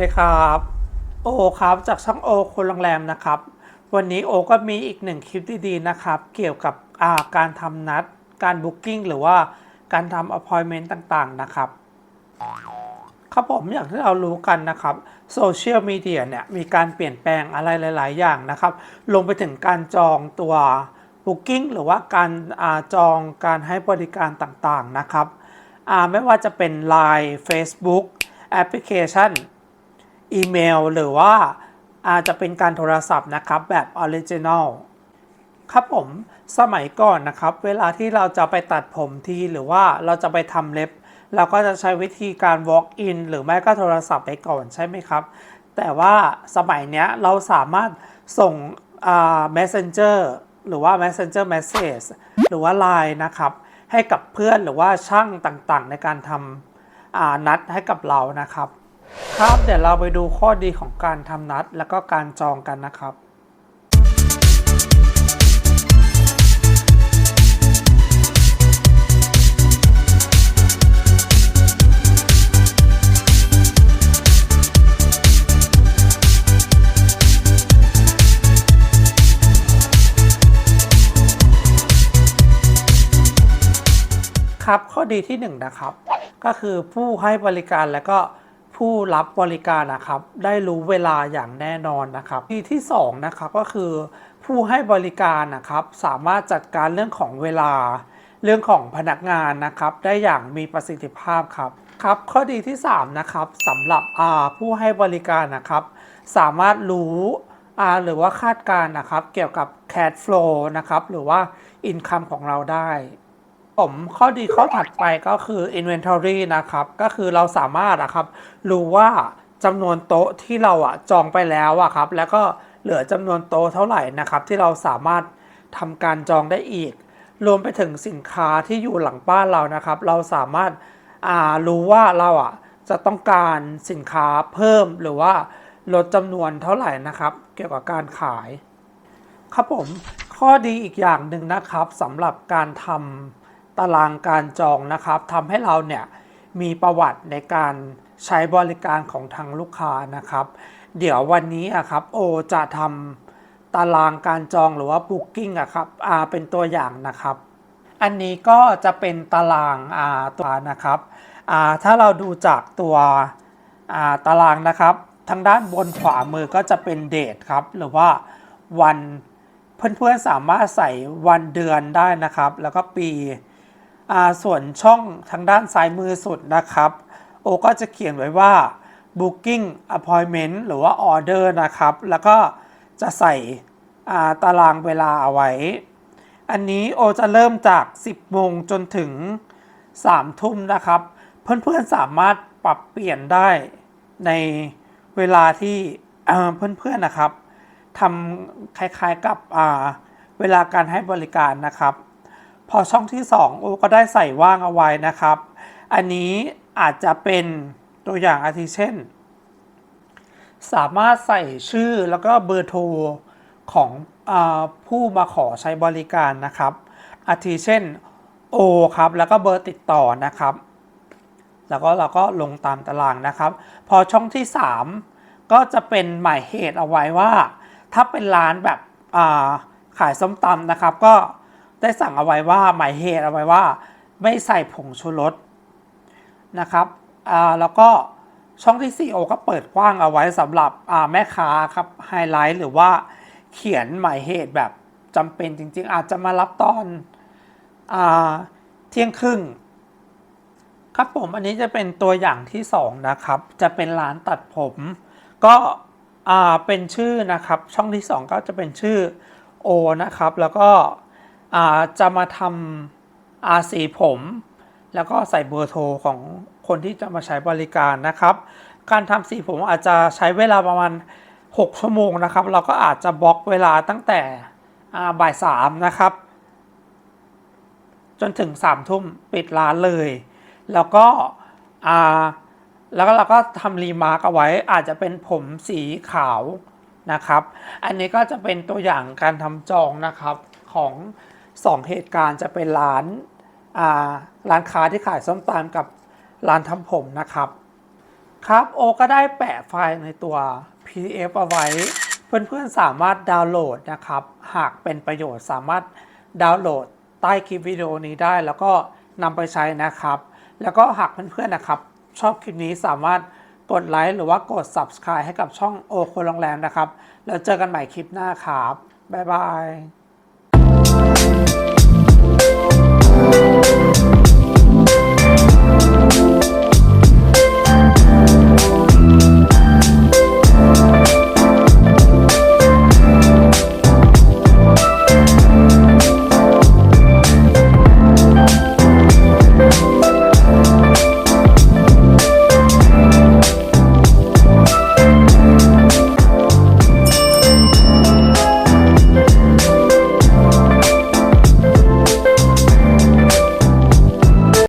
ดีครับโอครับจากช่องโอคนโรงแรมนะครับ วันนี้โอก็มีอีกหนึ่งคลิปดีๆนะครับ เกี่ยวกับาการทำนัด การบุ๊กิ้งหรือว่าการทำ appointment ต่างๆนะครับครับผมอย่างที่เรารู้กันนะครับโซเชียลมีเดียเนี่ยมีการเปลี่ยนแปลงอะไรหลาย ๆ อย่างนะครับ ลงไปถึงการจองตัว Booking หรือว่าการอาจองการให้บริการต่างๆนะครับไม่ว่าจะเป็น Line Facebook แอปพลิเคชัน อีเมล หรือว่าอาจจะเป็นการโทรศัพท์นะครับแบบออริจินอลครับผมสมัยก่อนนะครับ เวลาที่เราจะไปตัดผมทีหรือว่าเราจะไปทำเล็บ เราก็จะใช้วิธีการ walk in หรือไม่ก็โทรศัพท์ไปก่อนใช่ไหมครับ แต่ว่าสมัยเนี้ยเราสามารถส่งอ่า messenger หรือว่า messenger message หรือว่า line นะครับ ให้กับเพื่อนหรือว่าช่างต่างๆ ในการทำอ่านัดให้กับเรานะครับ ครับเดี๋ยวเราไปดูข้อดีของการทำนัด แล้วก็การจองกันนะครับ ครับข้อดีที่1นงนะครับ ก็คือผู้ให้บริการและก็ ผู้รับบริการนะครับ ได้รู้เวลาอย่างแน่นอนนะครับดีที่2นะครับก็คือผู้ให้บริการนะครับ สามารถจัดการเรื่องของเวลา เรื่องของพนักงานนะครับ ได้อย่างมีประสิทธิภาพครับครับข้อดีที่ 3 นะครับสำหรับอาผู้ให้บริการนะครับ สามารถรู้อาหรือว่าคาดการณ์นะครับ เกี่ยวกับ cash flow นะครับ หรือว่า income ของเราได้ ผมข้อดีข้อถัดไปก็คือ inventory นะครับ ก็คือเราสามารถอะครับรู้ว่าจำนวนโต๊ะที่เราอะจองไปแล้วอะครับ แล้วก็เหลือจำนวนโต๊ะเท่าไหร่นะครับ ที่เราสามารถทำการจองได้อีก รวมไปถึงสินค้าที่อยู่หลังบ้านเรานะครับ เราสามารถารู้ว่าเราอะจะต้องการสินค้าเพิ่มหรือว่าลดจำนวนเท่าไหร่นะครับ เกี่ยวกับการขาย ครับผมข้อดีอีกอย่างหนึ่งนะครับสำหรับการทำ ตารางการจองนะครับทำให้เราเนี่ยมีประวัติในการใช้บริการของทางลูกค้านะครับ เดี๋ยววันนี้อะครับโอจะทำตารางการจองหรือว่า Booking อะครับอาเป็นตัวอย่างนะครับ อันนี้ก็จะเป็นตารางอาตัวนะครับอาถ้าเราดูจากตัวอาตารางนะครับ ทางด้านบนขวามือก็จะเป็นเดทครับ หรือว่าวันเพื่อนๆสามารถใส่วันเดือนได้นะครับ แล้วก็ปี ส่วนช่องทางด้านซ้ายมือสุดนะครับ โอก็จะเขียนไว้ว่า booking appointment หรือว่า order นะครับ แล้วก็จะใส่ตารางเวลาเอาไว้ อันนี้โอจะเริ่มจาก 10 โมงจนถึง 3 ทุ่มนะครับ เพื่อนๆสามารถปรับเปลี่ยนได้ในเวลาที่เพื่อนๆนะครับทำคล้ายๆกับเวลาการให้บริการนะครับ พอช่องที่ 2 โอก็ได้ใส่ว่างเอาไว้นะครับ อันนี้อาจจะเป็นตัวอย่างอาทิเช่น สามารถใส่ชื่อแล้วก็เบอร์โทรของอผู้มาขอใช้บริการนะครับ อาทิเช่น O ครับ แล้วก็เบอร์ติดต่อนะครับ แล้วก็เราก็ลงตามตารางนะครับ พอช่องที่ 3 ก็จะเป็นหมายเหตุเอาไว้ว่า ถ้าเป็นร้านแบบขายส้มตำนะครับก็ ได้สั่งเอาไว้ว่าหมายเหตุเอาไว้ว่า ไม่ใส่ผงชูรสนะครับอ่าแล้วก็ช่องที่4โอก็เปิดกว้างเอาไว้สำหรับอ่าแม่ค้าครับไฮไลท์หรือว่าเขียนหมายเหตุแบบจำเป็นจริง ๆ อาจจะมารับตอนอาเที่ยงครึ่ง ครับผมอันนี้จะเป็นตัวอย่างที่ 2 นะครับ จะเป็นร้านตัดผม ก็อ่าเป็นชื่อนะครับ ช่องที่ 2 ก็จะเป็นชื่อโอนะครับ แล้วก็ จะมาทำอาสีผม แล้วก็ใส่เบอร์โทรของคนที่จะมาใช้บริการนะครับ การทำสีผมอาจจะใช้เวลาประมาณ 6 ชั่วโมงนะครับ เราก็อาจจะบล็อกเวลาตั้งแต่บ่ายสามนะครับ จนถึง3ามทุ่มปิดร้านเลย แล้วก็แล้วก็เราก็ทำรีมาร์กเอาไว้อาจจะเป็นผมสีขาวนะครับ อันนี้ก็จะเป็นตัวอย่างการทำจองนะครับของ 2 เหตุการณ์จะเป็นร้านร้านค้าที่ขายส้มตำกับร้านทำผมนะครับครับโอก็ได้แปะไฟล์ในตัว PDF เอาไว้ เพื่อนๆสามารถดาวน์โหลดนะครับ หากเป็นประโยชน์สามารถดาวน์โหลดใต้คลิปวิดีโอนี้ได้ แล้วก็นำไปใช้นะครับ แล้วก็หากเพื่อนๆนะครับ ชอบคลิปนี้สามารถกดไลค์หรือว่ากด Subscribe ให้กับช่องโอโคโรงแรมนะครับ แล้วเจอกันใหม่คลิปหน้าครับ บ๊ายบาย